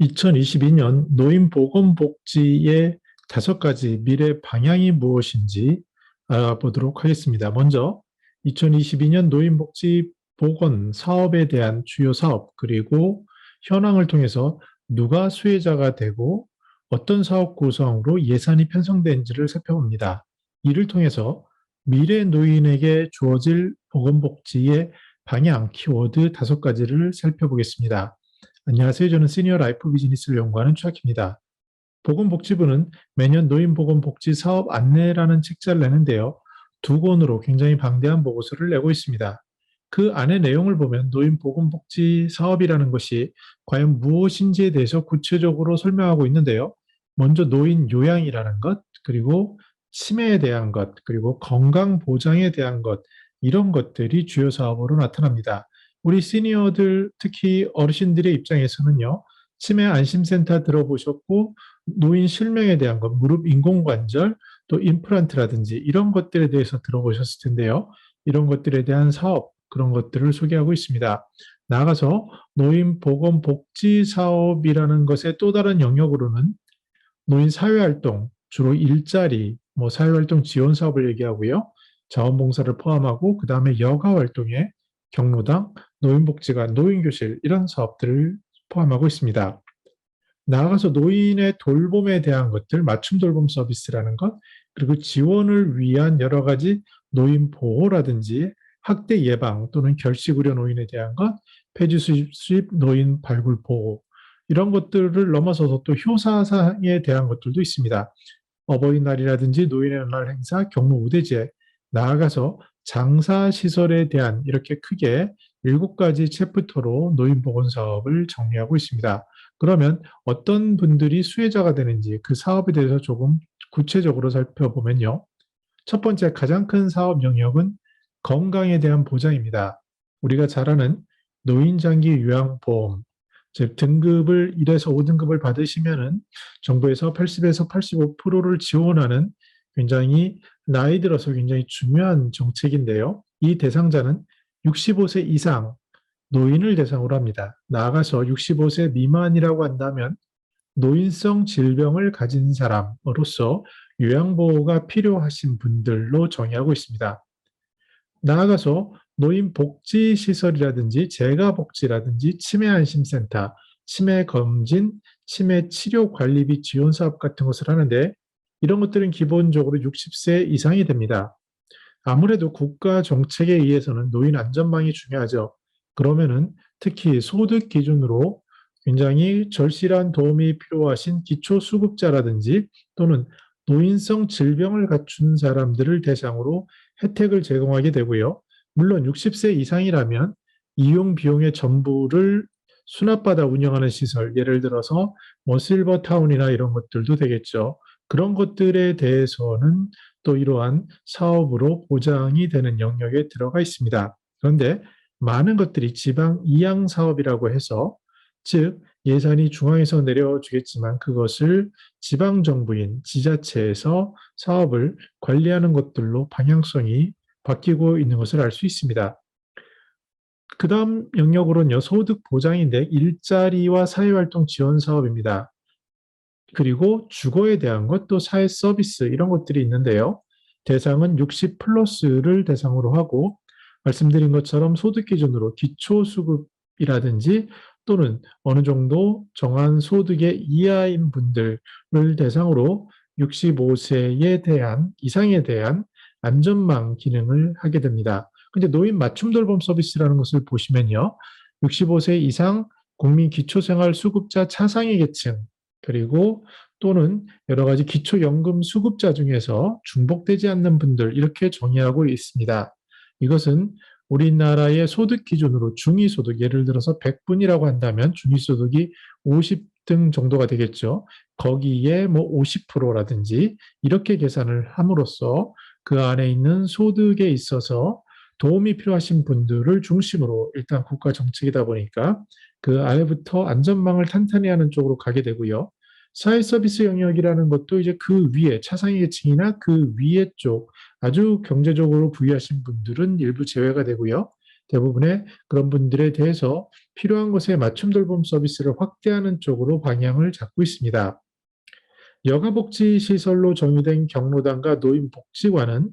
2022년 노인보건복지의 다섯 가지 미래 방향이 무엇인지 알아보도록 하겠습니다. 먼저 2022년 노인복지 보건 사업에 대한 주요 사업 그리고 현황을 통해서 누가 수혜자가 되고 어떤 사업 구성으로 예산이 편성된지를 살펴봅니다. 이를 통해서 미래 노인에게 주어질 보건복지의 방향, 키워드 다섯 가지를 살펴보겠습니다. 안녕하세요. 저는 시니어 라이프 비즈니스를 연구하는 최학입니다. 보건복지부는 매년 노인보건복지 사업 안내라는 책자를 내는데요. 두 권으로 굉장히 방대한 보고서를 내고 있습니다. 그 안에 내용을 보면 노인보건복지 사업이라는 것이 과연 무엇인지에 대해서 구체적으로 설명하고 있는데요. 먼저 노인 요양이라는 것, 그리고 치매에 대한 것, 그리고 건강 보장에 대한 것, 이런 것들이 주요 사업으로 나타납니다. 우리 시니어들, 특히 어르신들의 입장에서는요, 치매 안심센터 들어보셨고, 노인 실명에 대한 것, 무릎 인공관절, 또 임플란트라든지 이런 것들에 대해서 들어보셨을 텐데요. 이런 것들에 대한 사업, 그런 것들을 소개하고 있습니다. 나아가서 노인 보건 복지 사업이라는 것의 또 다른 영역으로는 노인 사회활동, 주로 일자리, 뭐 사회활동 지원 사업을 얘기하고요. 자원봉사를 포함하고 그 다음에 여가 활동에 경로당, 노인복지관, 노인교실 이런 사업들을 포함하고 있습니다. 나아가서 노인의 돌봄에 대한 것들, 맞춤 돌봄 서비스라는 것, 그리고 지원을 위한 여러 가지 노인 보호라든지 학대 예방 또는 결식의료 노인에 대한 것, 폐지 수입 노인 발굴 보호 이런 것들을 넘어서서 또 효사상에 대한 것들도 있습니다. 어버이날이라든지 노인의 날 행사, 경로 우대제, 나아가서 장사시설에 대한 이렇게 크게 일곱 가지 챕터로 노인보건 사업을 정리하고 있습니다. 그러면 어떤 분들이 수혜자가 되는지 그 사업에 대해서 조금 구체적으로 살펴보면요. 첫 번째 가장 큰 사업 영역은 건강에 대한 보장입니다. 우리가 잘 아는 노인장기 요양보험, 즉 등급을 1에서 5등급을 받으시면 은 정부에서 80에서 85%를 지원하는 굉장히 나이 들어서 굉장히 중요한 정책인데요. 이 대상자는 65세 이상 노인을 대상으로 합니다. 나아가서 65세 미만이라고 한다면 노인성 질병을 가진 사람으로서 요양보호가 필요하신 분들로 정의하고 있습니다. 나아가서 노인복지시설이라든지 재가복지라든지 치매안심센터, 치매검진, 치매치료관리비 지원사업 같은 것을 하는데 이런 것들은 기본적으로 60세 이상이 됩니다. 아무래도 국가 정책에 의해서는 노인 안전망이 중요하죠. 그러면은 특히 소득 기준으로 굉장히 절실한 도움이 필요하신 기초수급자라든지 또는 노인성 질병을 갖춘 사람들을 대상으로 혜택을 제공하게 되고요. 물론 60세 이상이라면 이용 비용의 전부를 수납받아 운영하는 시설, 예를 들어서 뭐 실버타운이나 이런 것들도 되겠죠. 그런 것들에 대해서는 또 이러한 사업으로 보장이 되는 영역에 들어가 있습니다. 그런데 많은 것들이 지방 이양 사업이라고 해서 즉 예산이 중앙에서 내려주겠지만 그것을 지방 정부인 지자체에서 사업을 관리하는 것들로 방향성이 바뀌고 있는 것을 알 수 있습니다. 그 다음 영역으로는요, 소득 보장인데 일자리와 사회활동 지원 사업입니다. 그리고 주거에 대한 것, 또 사회 서비스 이런 것들이 있는데요. 대상은 60 플러스를 대상으로 하고 말씀드린 것처럼 소득 기준으로 기초 수급이라든지 또는 어느 정도 정한 소득의 이하인 분들을 대상으로 65세에 대한 이상에 대한 안전망 기능을 하게 됩니다. 근데 노인 맞춤 돌봄 서비스라는 것을 보시면요. 65세 이상 국민 기초생활 수급자 차상위 계층 그리고 또는 여러 가지 기초연금 수급자 중에서 중복되지 않는 분들 이렇게 정의하고 있습니다. 이것은 우리나라의 소득 기준으로 중위소득, 예를 들어서 100분이라고 한다면 중위소득이 50등 정도가 되겠죠. 거기에 뭐 50%라든지 이렇게 계산을 함으로써 그 안에 있는 소득에 있어서 도움이 필요하신 분들을 중심으로 일단 국가 정책이다 보니까 그 아래부터 안전망을 탄탄히 하는 쪽으로 가게 되고요. 사회 서비스 영역이라는 것도 이제 그 위에 차상위 계층이나 그 위에 쪽 아주 경제적으로 부유하신 분들은 일부 제외가 되고요. 대부분의 그런 분들에 대해서 필요한 것에 맞춤 돌봄 서비스를 확대하는 쪽으로 방향을 잡고 있습니다. 여가복지시설로 정의된 경로당과 노인복지관은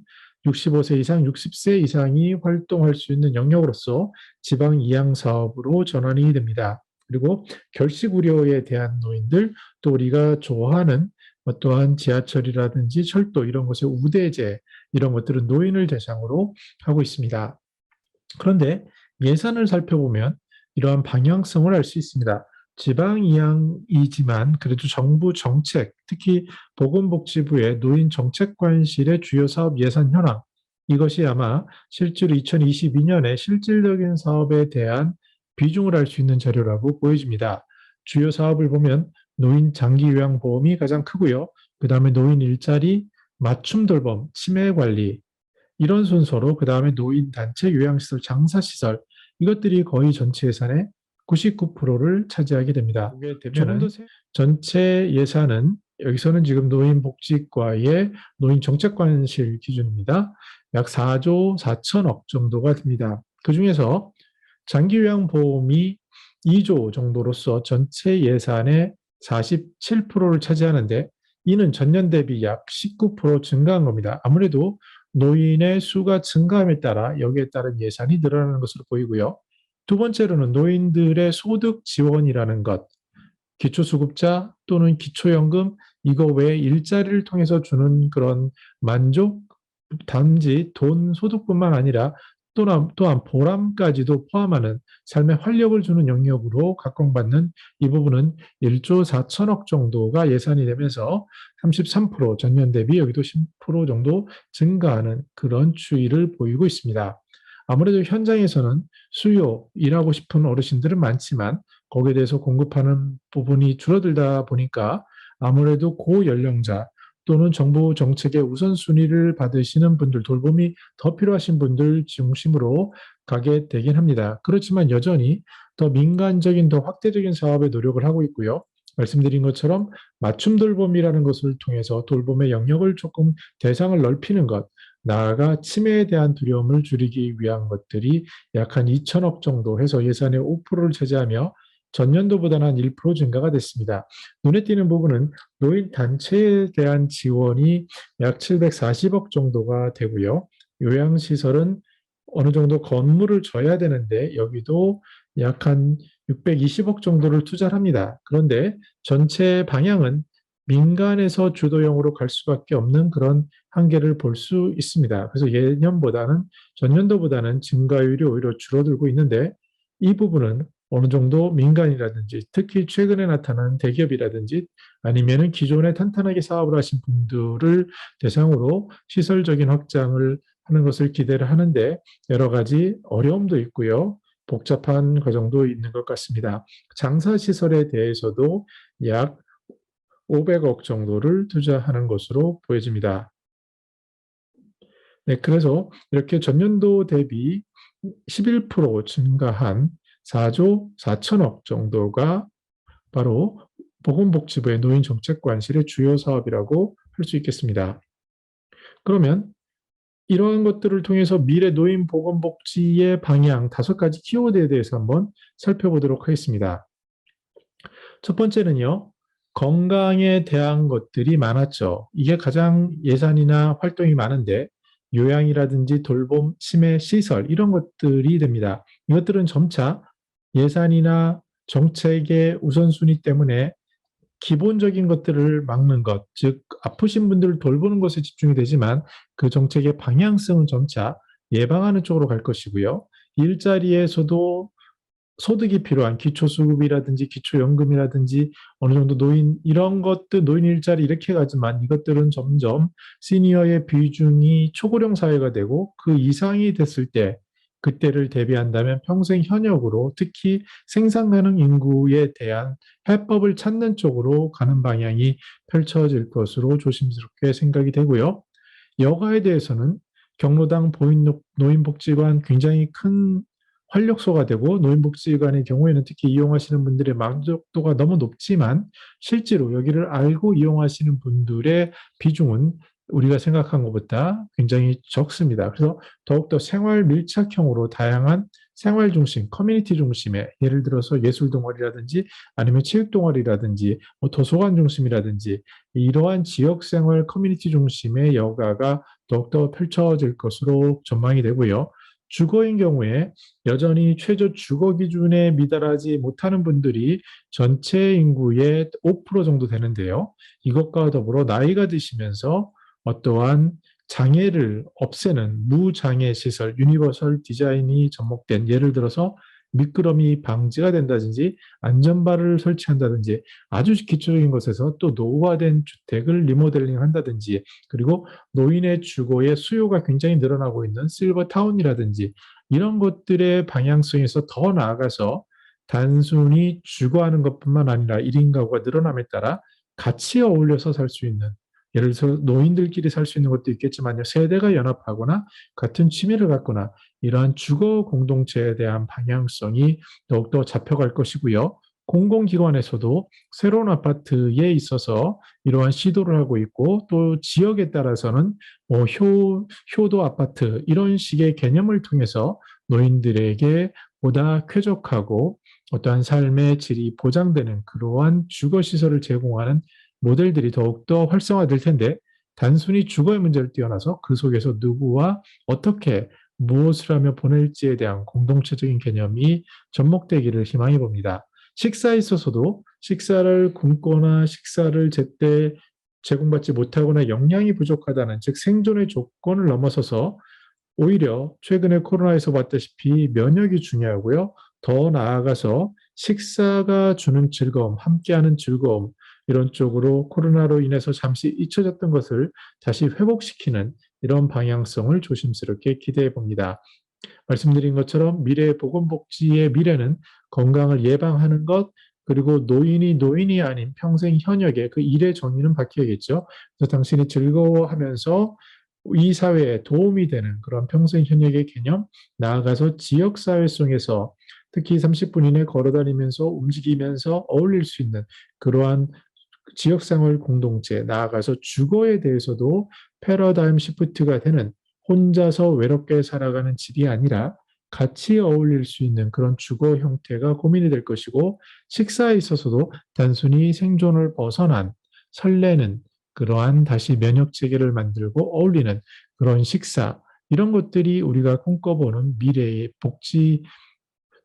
65세 이상, 60세 이상이 활동할 수 있는 영역으로서 지방 이양 사업으로 전환이 됩니다. 그리고 결식 우려에 대한 노인들, 또 우리가 좋아하는 어떠한 지하철이라든지 철도 이런 곳의 우대제 이런 것들은 노인을 대상으로 하고 있습니다. 그런데 예산을 살펴보면 이러한 방향성을 알 수 있습니다. 지방 이양이지만 그래도 정부 정책, 특히 보건복지부의 노인 정책관실의 주요 사업 예산 현황 이것이 아마 실제로 2022년에 실질적인 사업에 대한 비중을 알 수 있는 자료라고 보여집니다. 주요 사업을 보면 노인 장기 요양 보험이 가장 크고요. 그 다음에 노인 일자리, 맞춤 돌봄, 치매 관리 이런 순서로 그 다음에 노인 단체 요양시설, 장사시설 이것들이 거의 전체 예산의 99%를 차지하게 됩니다. 되면 전체 예산은 여기서는 지금 노인복지과의 노인정책관실 기준입니다. 약 4조 4천억 정도가 됩니다. 그 중에서 장기요양보험이 2조 정도로서 전체 예산의 47%를 차지하는데 이는 전년 대비 약 19% 증가한 겁니다. 아무래도 노인의 수가 증가함에 따라 여기에 따른 예산이 늘어나는 것으로 보이고요. 두 번째로는 노인들의 소득 지원이라는 것, 기초수급자 또는 기초연금 이거 외에 일자리를 통해서 주는 그런 만족, 단지 돈 소득뿐만 아니라 또한, 또한 보람까지도 포함하는 삶의 활력을 주는 영역으로 각광받는 이 부분은 1조 4천억 정도가 예산이 되면서 33% 전년 대비 여기도 10% 정도 증가하는 그런 추이를 보이고 있습니다. 아무래도 현장에서는 수요, 일하고 싶은 어르신들은 많지만 거기에 대해서 공급하는 부분이 줄어들다 보니까 아무래도 고연령자 또는 정부 정책의 우선순위를 받으시는 분들, 돌봄이 더 필요하신 분들 중심으로 가게 되긴 합니다. 그렇지만 여전히 더 민간적인, 더 확대적인 사업에 노력을 하고 있고요. 말씀드린 것처럼 맞춤 돌봄이라는 것을 통해서 돌봄의 영역을 조금 대상을 넓히는 것, 나아가 치매에 대한 두려움을 줄이기 위한 것들이 약 한 2천억 정도 해서 예산의 5%를 차지하며 전년도보다는 한 1% 증가가 됐습니다. 눈에 띄는 부분은 노인 단체에 대한 지원이 약 740억 정도가 되고요. 요양시설은 어느 정도 건물을 져야 되는데 여기도 약 한 620억 정도를 투자를 합니다. 그런데 전체 방향은 민간에서 주도형으로 갈 수밖에 없는 그런 한계를 볼 수 있습니다. 그래서 예년보다는 전년도보다는 증가율이 오히려 줄어들고 있는데 이 부분은 어느 정도 민간이라든지 특히 최근에 나타난 대기업이라든지 아니면은 기존에 탄탄하게 사업을 하신 분들을 대상으로 시설적인 확장을 하는 것을 기대를 하는데 여러 가지 어려움도 있고요. 복잡한 과정도 있는 것 같습니다. 장사시설에 대해서도 약 500억 정도를 투자하는 것으로 보여집니다. 네, 그래서 이렇게 전년도 대비 11% 증가한 4조 4천억 정도가 바로 보건복지부의 노인정책관실의 주요 사업이라고 할 수 있겠습니다. 그러면 이러한 것들을 통해서 미래 노인 보건복지의 방향 다섯 가지 키워드에 대해서 한번 살펴보도록 하겠습니다. 첫 번째는요, 건강에 대한 것들이 많았죠. 이게 가장 예산이나 활동이 많은데 요양이라든지 돌봄, 치매, 시설 이런 것들이 됩니다. 이것들은 점차 예산이나 정책의 우선순위 때문에 기본적인 것들을 막는 것, 즉 아프신 분들을 돌보는 것에 집중이 되지만 그 정책의 방향성은 점차 예방하는 쪽으로 갈 것이고요. 일자리에서도 소득이 필요한 기초수급이라든지 기초연금이라든지 어느 정도 노인 이런 것들 노인 일자리 이렇게 가지만 이것들은 점점 시니어의 비중이 초고령 사회가 되고 그 이상이 됐을 때 그때를 대비한다면 평생 현역으로 특히 생산 가능 인구에 대한 해법을 찾는 쪽으로 가는 방향이 펼쳐질 것으로 조심스럽게 생각이 되고요. 여가에 대해서는 경로당 보인 노인복지관 굉장히 큰 활력소가 되고 노인복지관의 경우에는 특히 이용하시는 분들의 만족도가 너무 높지만 실제로 여기를 알고 이용하시는 분들의 비중은 우리가 생각한 것보다 굉장히 적습니다. 그래서 더욱더 생활 밀착형으로 다양한 생활 중심, 커뮤니티 중심의 예를 들어서 예술 동아리라든지 아니면 체육 동아리라든지 뭐 도서관 중심이라든지 이러한 지역 생활 커뮤니티 중심의 여가가 더욱더 펼쳐질 것으로 전망이 되고요. 주거인 경우에 여전히 최저 주거 기준에 미달하지 못하는 분들이 전체 인구의 5% 정도 되는데요. 이것과 더불어 나이가 드시면서 어떠한 장애를 없애는 무장애 시설, 유니버설 디자인이 접목된 예를 들어서 미끄럼이 방지가 된다든지 안전바를 설치한다든지 아주 기초적인 것에서 또 노후화된 주택을 리모델링 한다든지 그리고 노인의 주거의 수요가 굉장히 늘어나고 있는 실버타운이라든지 이런 것들의 방향성에서 더 나아가서 단순히 주거하는 것뿐만 아니라 1인 가구가 늘어남에 따라 같이 어울려서 살 수 있는 예를 들어서 노인들끼리 살 수 있는 것도 있겠지만요. 세대가 연합하거나 같은 취미를 갖거나 이러한 주거 공동체에 대한 방향성이 더욱더 잡혀갈 것이고요. 공공기관에서도 새로운 아파트에 있어서 이러한 시도를 하고 있고 또 지역에 따라서는 뭐 효, 효도 아파트 이런 식의 개념을 통해서 노인들에게 보다 쾌적하고 어떠한 삶의 질이 보장되는 그러한 주거시설을 제공하는 모델들이 더욱더 활성화될 텐데 단순히 주거의 문제를 뛰어나서 그 속에서 누구와 어떻게 무엇을 하며 보낼지에 대한 공동체적인 개념이 접목되기를 희망해 봅니다. 식사에 있어서도 식사를 굶거나 식사를 제때 제공받지 못하거나 영양이 부족하다는 즉 생존의 조건을 넘어서서 오히려 최근에 코로나에서 봤다시피 면역이 중요하고요. 더 나아가서 식사가 주는 즐거움, 함께하는 즐거움, 이런 쪽으로 코로나로 인해서 잠시 잊혀졌던 것을 다시 회복시키는 이런 방향성을 조심스럽게 기대해 봅니다. 말씀드린 것처럼 미래 보건복지의 미래는 건강을 예방하는 것, 그리고 노인이 노인이 아닌 평생 현역의 그 일의 정의는 바뀌어야겠죠. 그래서 당신이 즐거워하면서 이 사회에 도움이 되는 그런 평생 현역의 개념, 나아가서 지역사회 속에서 특히 30분 이내 걸어다니면서 움직이면서 어울릴 수 있는 그러한 지역생활 공동체, 나아가서 주거에 대해서도 패러다임 시프트가 되는 혼자서 외롭게 살아가는 집이 아니라 같이 어울릴 수 있는 그런 주거 형태가 고민이 될 것이고 식사에 있어서도 단순히 생존을 벗어난 설레는 그러한 다시 면역 체계를 만들고 어울리는 그런 식사 이런 것들이 우리가 꿈꿔보는 미래의 복지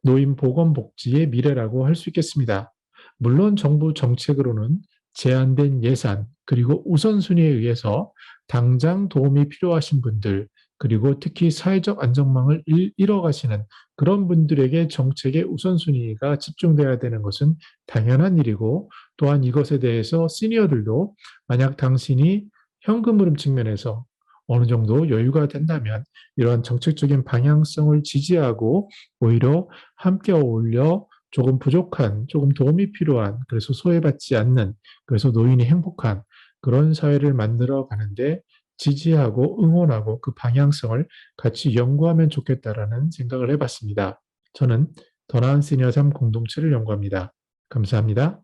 노인 보건 복지의 미래라고 할 수 있겠습니다. 물론 정부 정책으로는 제한된 예산 그리고 우선순위에 의해서 당장 도움이 필요하신 분들 그리고 특히 사회적 안전망을 잃어가시는 그런 분들에게 정책의 우선순위가 집중돼야 되는 것은 당연한 일이고 또한 이것에 대해서 시니어들도 만약 당신이 현금 흐름 측면에서 어느 정도 여유가 된다면 이러한 정책적인 방향성을 지지하고 오히려 함께 어울려 조금 부족한, 조금 도움이 필요한, 그래서 소외받지 않는, 그래서 노인이 행복한 그런 사회를 만들어 가는데 지지하고 응원하고 그 방향성을 같이 연구하면 좋겠다라는 생각을 해봤습니다. 저는 더 나은 시니어 삶 공동체를 연구합니다. 감사합니다.